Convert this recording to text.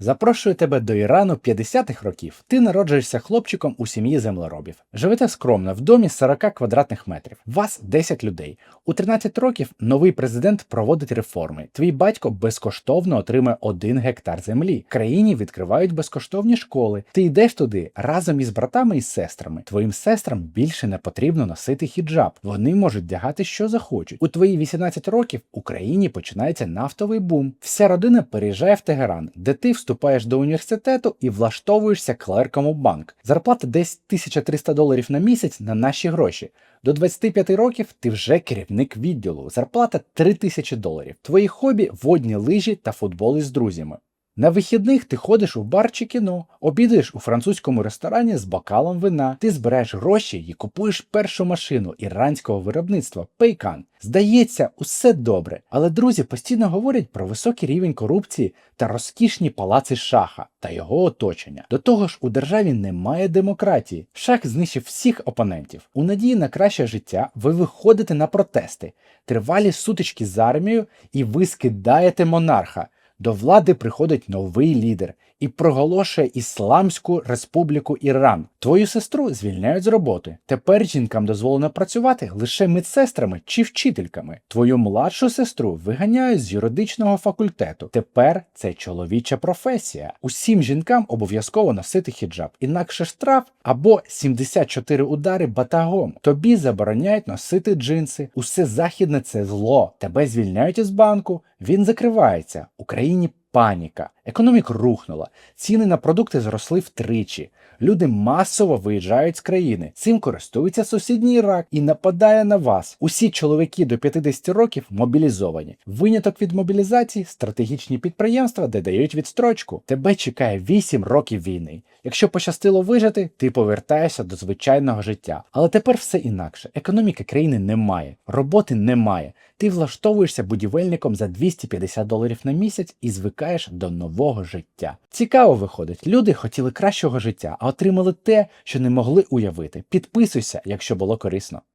Запрошую тебе до Ірану 50-х років. Ти народжуєшся хлопчиком у сім'ї землеробів. Живете скромно в домі 40 квадратних метрів. Вас 10 людей. У 13 років новий президент проводить реформи. Твій батько безкоштовно отримає 1 гектар землі. Країні відкривають безкоштовні школи. Ти йдеш туди разом із братами і сестрами. Твоїм сестрам більше не потрібно носити хіджаб. Вони можуть вдягати, що захочуть. У твої 18 років Україні починається нафтовий бум. Вся родина переїжджає в Тегеран, де ти вступаєш до університету і влаштовуєшся клерком у банк. Зарплата десь 1300 доларів на місяць на наші гроші. До 25 років ти вже керівник відділу. Зарплата 3000 доларів. Твої хобі водні лижі та футбол із друзями. На вихідних ти ходиш у бар чи кіно, обідаєш у французькому ресторані з бокалом вина, ти збираєш гроші і купуєш першу машину іранського виробництва Пейкан. Здається, усе добре, але друзі постійно говорять про високий рівень корупції та розкішні палаци шаха та його оточення. До того ж, у державі немає демократії. Шах знищив всіх опонентів. У надії на краще життя ви виходите на протести, тривалі сутички з армією, і ви скидаєте монарха. До влади приходить новий лідер і проголошує Ісламську Республіку Іран. Твою сестру звільняють з роботи. Тепер жінкам дозволено працювати лише медсестрами чи вчительками. Твою младшу сестру виганяють з юридичного факультету. Тепер це чоловіча професія. Усім жінкам обов'язково носити хіджаб, інакше штраф або 74 удари батагом. Тобі забороняють носити джинси. Усе західне це зло. Тебе звільняють із банку. Він закривається. Україні паніка. Економіка рухнула. Ціни на продукти зросли втричі. Люди масово виїжджають з країни. Цим користується сусідній Ірак і нападає на вас. Усі чоловіки до 50 років мобілізовані. Виняток від мобілізації стратегічні підприємства, де дають відстрочку. Тебе чекає 8 років війни. Якщо пощастило вижити, ти повертаєшся до звичайного життя. Але тепер все інакше. Економіки країни немає, роботи немає. Ти влаштовуєшся будівельником за 250 доларів на місяць і звикаєш до нового життя. Цікаво виходить, люди хотіли кращого життя, а отримали те, що не могли уявити. Підписуйся, якщо було корисно.